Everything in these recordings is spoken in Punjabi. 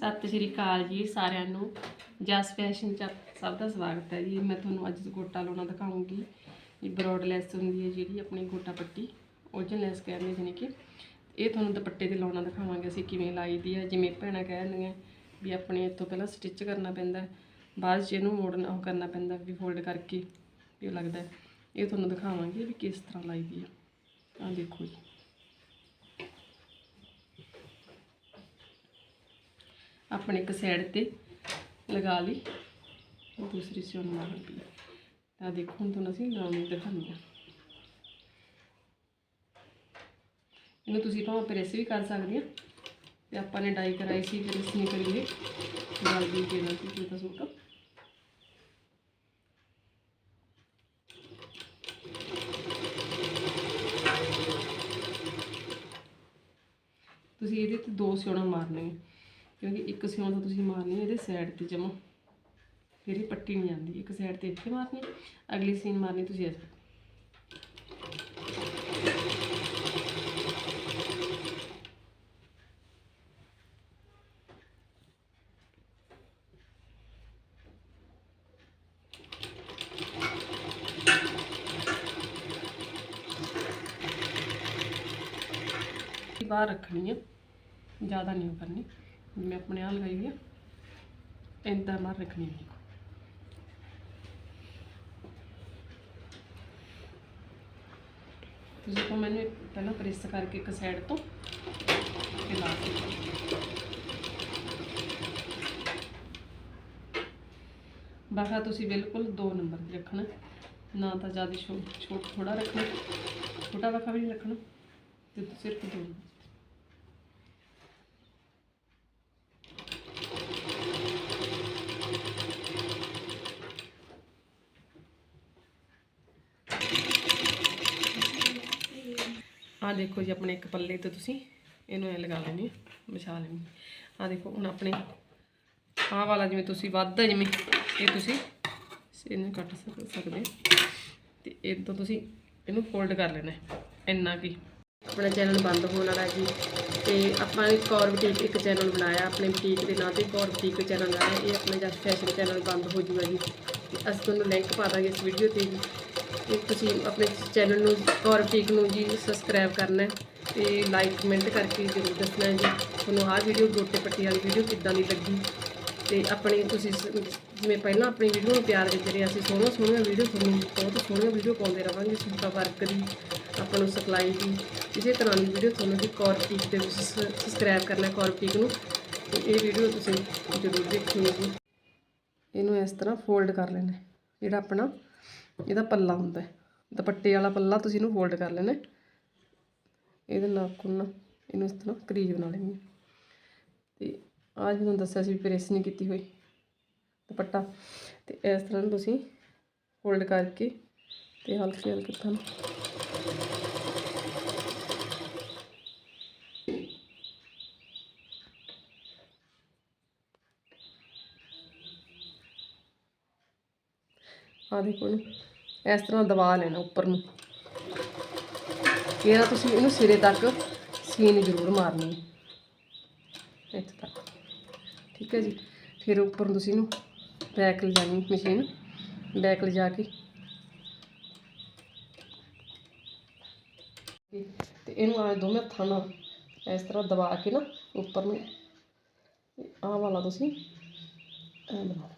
ਸਤਿ ਸ਼੍ਰੀ ਅਕਾਲ ਜੀ ਸਾਰਿਆਂ ਨੂੰ। ਜਸ ਫੈਸ਼ਨ ਚ ਸਭ ਦਾ ਸਵਾਗਤ ਹੈ ਜੀ। ਮੈਂ ਤੁਹਾਨੂੰ ਅੱਜ ਗੋਟਾ ਲਾਉਣਾ ਦਿਖਾਉਂਗੀ ਇਹ ਬਰੋਡ ਲੈਸ ਹੁੰਦੀ ਹੈ ਜਿਹੜੀ ਆਪਣੀ ਗੋਟਾ ਪੱਟੀ ਓਜਨ ਲੈਸ ਕਹਿੰਦੇ ਜਿਹਨੇ ਕਿ। ਇਹ ਤੁਹਾਨੂੰ ਦੁਪੱਟੇ ਤੇ ਲਾਉਣਾ ਦਿਖਾਵਾਂਗੇ ਅਸੀਂ ਕਿਵੇਂ ਲਾਈ ਦੀ ਹੈ, ਜਿਵੇਂ ਭੈਣਾਂ ਕਹਿੰਦੀਆਂ ਵੀ ਆਪਣੇ ਇੱਥੋਂ ਪਹਿਲਾਂ ਸਟਿਚ ਕਰਨਾ ਪੈਂਦਾ ਬਾਅਦ 'ਚ ਇਹਨੂੰ ਮੋੜਨਾ ਉਹ ਕਰਨਾ ਪੈਂਦਾ ਵੀ ਫੋਲਡ ਕਰਕੇ ਵੀ ਲੱਗਦਾ ਇਹ ਤੁਹਾਨੂੰ ਦਿਖਾਵਾਂਗੇ ਵੀ ਕਿਸ ਤਰ੍ਹਾਂ ਲਾਈ ਦੀ ਹੈ। ਆਹ ਦੇਖੋ ਜੀ। ਆਪਣੇ ਇੱਕ ਸਾਈਡ ਤੇ ਲਗਾ ਲਈ ਦੂਸਰੀ ਸਿਉਣ ਮਾਰ ਲਈ। ਤਾਂ ਦੇਖੋ, ਹੁਣ ਤੁਹਾਨੂੰ ਅਸੀਂ ਲਾਉਣੀ ਦਿਖਾਉਂਦੇ ਹਾਂ। ਇਹਨੂੰ ਤੁਸੀਂ ਭਾਵੇਂ ਪ੍ਰੈਸ ਵੀ ਕਰ ਸਕਦੇ ਆ ਤੇ ਆਪਾਂ ਨੇ ਡਾਈ ਕਰਾਈ ਸੀ, ਫਿਰ ਇਸ ਨਹੀਂ ਕਰੀਏ ਜਲਦੀ ਦੇਣਾ ਸੀ ਕੋਈ ਸੂਟ। ਤੁਸੀਂ ਇਹਦੇ ਤੇ ਦੋ ਸਿਉਣਾ ਮਾਰਨੀਆਂ ਕਿਉਂਕਿ ਇੱਕ ਸਿਉਣ ਤਾਂ ਤੁਸੀਂ ਮਾਰਨੀ ਇਹਦੇ ਸਾਈਡ ਤੇ ਜਮਾ। ਫਿਰ ਇਹ ਪੱਟੀ ਨਹੀਂ ਆਉਂਦੀ, ਇੱਕ ਸਾਈਡ ਤੇ ਇੱਥੇ ਮਾਰਨੀ ਅਗਲੀ ਸੀਨ ਮਾਰਨੀ ਤੁਸੀਂ ਇਸ ਬਾਹਰ ਰੱਖਣੀ ਹੈ, ਜ਼ਿਆਦਾ ਨਹੀਂ ਉਹ ਕਰਨੀ। ਮੈਂ ਆਪਣੇ ਆ ਲਗਾਈ ਹੈ ਇੰਦਾ ਮਾਰ ਰੱਖਣੀ ਹੈ ਤੁਸੀਂ ਕੋ ਮੈਨੂੰ ਪਹਿਲਾਂ ਪ੍ਰੈਸ ਕਰਕੇ ਇੱਕ ਸਾਈਡ ਤੋਂ ਤੇ ਲਾ ਕੇ ਤੁਸੀਂ ਬਿਲਕੁਲ 2 ਨੰਬਰ ਤੇ ਰੱਖਣਾ। ਨਾ ਤਾਂ ਜ਼ਿਆਦਾ ਛੋਟ ਥੋੜਾ ਰੱਖਣਾ। ਛੋਟਾ ਬਾਖਾ ਵੀ ਨਹੀਂ ਰੱਖਣਾ। ਤੇ ਸਿਰਫ 2 ਨੰਬਰ। ਆਹ ਦੇਖੋ ਜੀ ਆਪਣੇ ਇੱਕ ਪੱਲੇ ਤੇ ਤੁਸੀਂ, ਇਹਨੂੰ ਐ ਲਗਾ ਲੈਣੀ ਹੈ, ਵਿਛਾ ਲੈਣੀ ਆਹ ਦੇਖੋ, ਹੁਣ ਆਪਣੇ ਆਹ ਵਾਲਾ ਜਿਵੇਂ ਤੁਸੀਂ ਵੱਧਦਾ ਜਿਵੇਂ, ਇਹ ਤੁਸੀਂ ਇਹਨੂੰ ਕੱਟ ਸਕ- ਸਕਦੇ ਹੋ। ਤੇ ਇਹ ਤੋਂ ਤੁਸੀਂ ਇਹਨੂੰ ਫੋਲਡ ਕਰ ਲੈਣਾ ਇੰਨਾ ਕੀ ਆਪਣਾ ਚੈਨਲ ਬੰਦ ਹੋਣ ਵਾਲਾ ਜੀ। ਤੇ ਆਪਾਂ ਇੱਕ ਔਰ ਬੁਟੀਕ ਇੱਕ ਚੈਨਲ ਬਣਾਇਆ, ਆਪਣੇ ਬੁਟੀਕ ਦੇ ਨਾਂ ਤੇ ਇੱਕ ਔਰ ਬੁਟੀਕ ਚੈਨਲ ਬਣਾਇਆ ਇਹ ਆਪਣਾ ਜਸਟ ਫੈਸ਼ਨ ਚੈਨਲ ਬੰਦ ਹੋ ਜੂਗਾ ਜੀ। ਤੇ ਅਸੀਂ ਤੁਹਾਨੂੰ ਲਿੰਕ ਪਾ ਦਾਂਗੇ ਇਸ ਵੀਡੀਓ ਤੇ ਜੀ। ਤੇ ਤੁਸੀਂ ਆਪਣੇ ਚੈਨਲ ਨੂੰ ਔਰ ਬੁਟੀਕ ਨੂੰ ਜੀ ਸਬਸਕ੍ਰਾਈਬ ਕਰਨਾ ਹੈ ਤੇ ਲਾਈਕ ਕਮੈਂਟ ਕਰਕੇ ਜ਼ਰੂਰ ਦੱਸਣਾ ਜੀ। ਤੁਹਾਨੂੰ ਆਹ ਵੀਡੀਓ ਗੋਟੇ ਪੱਟੀ ਵਾਲੀ ਵੀਡੀਓ ਕਿੱਦਾਂ ਦੀ ਲੱਗੀ? ਤੇ ਆਪਣੀ ਤੁਸੀਂ ਸ- ਜਿਵੇਂ ਪਹਿਲਾਂ ਆਪਣੀ ਵੀਡੀਓ ਨੂੰ ਪਿਆਰ ਦਿੰਦੇ ਰਹੇ ਅਸੀਂ ਸੋਹਣੀਆਂ ਸੋਹਣੀਆਂ ਵੀਡੀਓ ਤੁਹਾਨੂੰ, ਬਹੁਤ ਸੋਹਣੀਆਂ ਵੀਡੀਓ ਪਾਉਂਦੇ ਰਵਾਂਗੇ ਸੂਟਾ ਵਰਕ ਦੀ, ਆਪਾਂ ਨੂੰ ਸਪਲਾਈ ਦੀ। ਇਸੇ ਤਰ੍ਹਾਂ ਦੀ ਵੀਡੀਓ ਤੁਹਾਨੂੰ ਜੀ ਕੌਰਪੀਕ ਦੇ ਵਿੱਚ ਸਬਸਕ੍ਰਾਈਬ ਕਰਨਾ ਕੌਰਪੀਕ ਨੂੰ। ਤੇ ਇਹ ਵੀਡੀਓ ਤੁਸੀਂ ਜ਼ਰੂਰ ਦੇਖਣੀ ਜੀ। ਇਹਨੂੰ ਇਸ ਤਰ੍ਹਾਂ ਫੋਲਡ ਕਰ ਲੈਣਾ ਜਿਹੜਾ ਆਪਣਾ ਇਹਦਾ ਪੱਲਾ ਹੁੰਦਾ ਦੁਪੱਟੇ ਵਾਲਾ ਪੱਲਾ ਤੁਸੀਂ ਇਹਨੂੰ ਫੋਲਡ ਕਰ ਲੈਣਾ ਇਹਦੇ ਨਾਲ ਨਾਲ ਇਹਨੂੰ ਇਸ ਤਰ੍ਹਾਂ ਕਰੀਜ ਬਣਾ ਲੈਣੀ ਹੈ। ਤੇ ਆਹ ਜਦੋਂ ਦੱਸਿਆ ਸੀ ਪ੍ਰੈਸ ਨਹੀਂ ਕੀਤੀ ਹੋਈ ਦੁਪੱਟਾ, ਤੇ ਇਸ ਤਰ੍ਹਾਂ ਤੁਸੀਂ ਫੋਲਡ ਕਰਕੇ ਤੇ ਹਲਕੀ ਹਲਕੀ ਤੁਹਾਨੂੰ ਆਹ ਦੇਖੋ ਇਸ ਤਰ੍ਹਾਂ ਦਬਾ ਲੈਣਾ ਉੱਪਰ ਨੂੰ। ਇਹਦਾ ਤੁਸੀਂ ਇਹਨੂੰ ਸਿਰੇ ਤੱਕ ਸੀਨ ਜ਼ਰੂਰ ਮਾਰਨੀ। ਇੱਥੇ ਤੱਕ। ਠੀਕ ਹੈ ਜੀ। ਫਿਰ ਉੱਪਰ ਨੂੰ ਤੁਸੀਂ ਇਹਨੂੰ ਬੈਕ ਲਿਜਾਣੀ ਮਸ਼ੀਨ। ਬੈਕ ਲਿਜਾ ਕੇ। ਤੇ ਇਹਨੂੰ ਆ ਦੋਵੇਂ ਹੱਥਾਂ ਨਾਲ ਇਸ ਤਰ੍ਹਾਂ ਦਬਾ ਕੇ ਨਾ ਉੱਪਰ ਨੂੰ। ਆਹ ਵਾਲਾ ਤੁਸੀਂ ਐ ਬਣਾ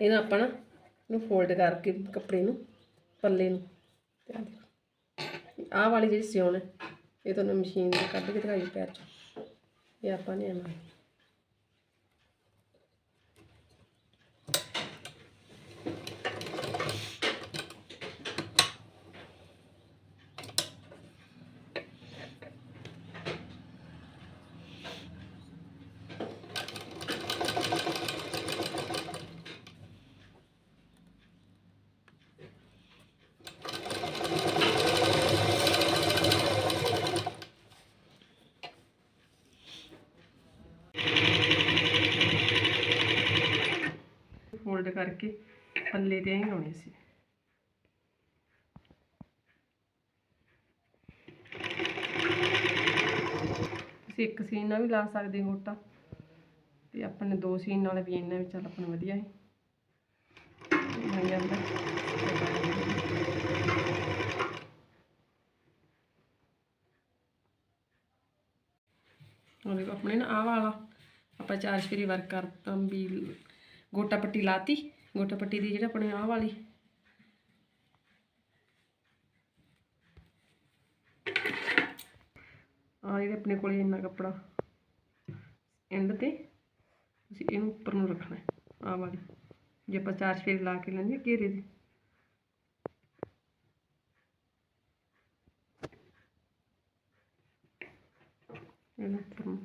ਇਹਨੂੰ ਆਪਾਂ ਨਾ, ਇਹਨੂੰ ਫੋਲਡ ਕਰਕੇ ਕੱਪੜੇ ਨੂੰ, ਪੱਲੇ ਨੂੰ, ਤੇ ਆਹ ਆਹ ਵਾਲੀ ਜਿਹੜੀ ਸਿਉਣ ਹੈ, ਇਹ ਤੁਹਾਨੂੰ ਮਸ਼ੀਨ ਤੇ ਕੱਢ ਕੇ ਦਿਖਾਈ ਪੈਰ ਚ। ਇਹ ਆਪਾਂ ਨੇ ਐਵੇਂ ਫੋਲਡ ਕਰਕੇ ਪੱਲੇ ਤੇ ਹੀ ਲਾਉਣੇ ਸੀ। ਤੁਸੀਂ ਇੱਕ ਸੀਨ ਨਾਲ ਵੀ ਲਾ ਸਕਦੇ ਹੋ ਗੋਟਾ ਤੇ ਆਪਾਂ ਨੇ ਦੋ ਸੀਨ ਨਾਲ ਵੀ ਇਹਨਾਂ ਵਿੱਚ ਚੱਲ ਆਪਣਾ ਵਧੀਆ ਹੈ ਬਣ ਜਾਂਦਾ ਉਹ ਦੇਖੋ ਆਪਣੇ ਨਾ ਆਹ ਵਾਲਾ, ਆਪਾਂ ਚਾਰ ਸ਼ੇਰੀ ਵਰਕ ਕਰਤਾ, ਵੀ ਗੋਟਾ ਪੱਟੀ ਲਾਤੀ, ਗੋਟਾ ਪੱਟੀ ਦੀ ਜਿਹੜਾ ਆਪਣੇ ਆਹ ਵਾਲੀ। ਆ ਜਿਹੜੇ ਆਪਣੇ ਕੋਲੇ ਇੰਨਾ ਕੱਪੜਾ ਐਂਡ ਤੇ ਤੁਸੀਂ ਇਹਨੂੰ ਉੱਪਰ ਨੂੰ ਰੱਖਣਾ ਹੈ, ਆਹ ਵਾਲੀ। ਜੇ ਆਪਾਂ ਚਾਰ ਸ਼ੇਰ ਲਾ ਕੇ ਲੈਂਦੇ ਘੇਰੇ ਦੀ। ਇਹਨੂੰ ਉੱਪਰ ਨੂੰ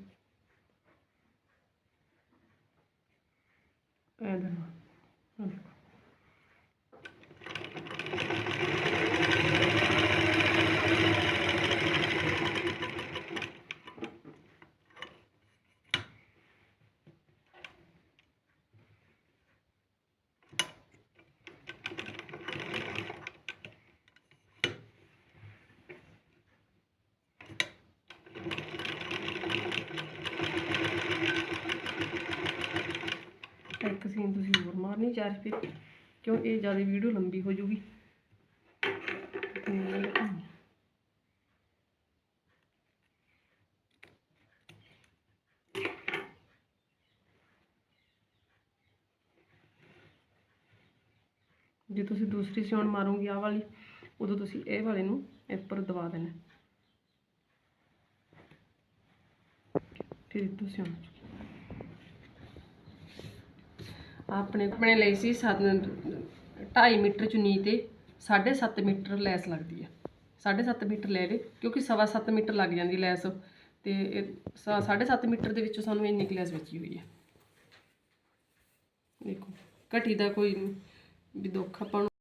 ਇਹਦੇ ਨਾਲ ਆਹ ਦੇਖੋ। ਇੱਕ ਤੁਸੀਂ ਹੋਰ ਮਾਰਨੀ ਚਾਰ ਰੁਪਏ ਕਿਉਂ ਇਹ ਜ਼ਿਆਦਾ ਵੀਡੀਓ ਲੰਬੀ ਹੋ ਜੂਗੀ ਜੇ ਤੁਸੀਂ ਦੂਸਰੀ ਸਿਉਣ ਮਾਰੋਗੇ ਆਹ ਵਾਲੀ, ਉਦੋਂ ਤੁਸੀਂ ਇਹ ਵਾਲੇ ਨੂੰ ਉੱਪਰ ਦਬਾ ਦੇਣਾ। ਫਿਰ ਤੁਸੀਂ ਸਿਉਣ। ਆਪਣੇ ਆਪਣੇ ਲਈ ਸੀ 2.5 ਮੀਟਰ ਚੁੰਨੀ ਤੇ 7.5 ਮੀਟਰ ਲੈਸ ਲੱਗਦੀ ਹੈ 7.5 ਮੀਟਰ ਲੈ ਲੇ ਕਿਉਂਕਿ ਸਵਾ ਸੱਤ ਮੀਟਰ ਲੱਗ ਜਾਂਦੀ ਲੈਸ, ਤੇ 7.5 ਮੀਟਰ ਦੇ ਵਿੱਚੋਂ ਸਾਨੂੰ ਇੰਨੀ ਕੁ ਲੈਸ ਬਚੀ ਹੋਈ ਹੈ ਦੇਖੋ, ਘਟੀ ਦਾ ਕੋਈ ਵੀ ਦੁੱਖ ਆਪਾਂ ਨੂੰ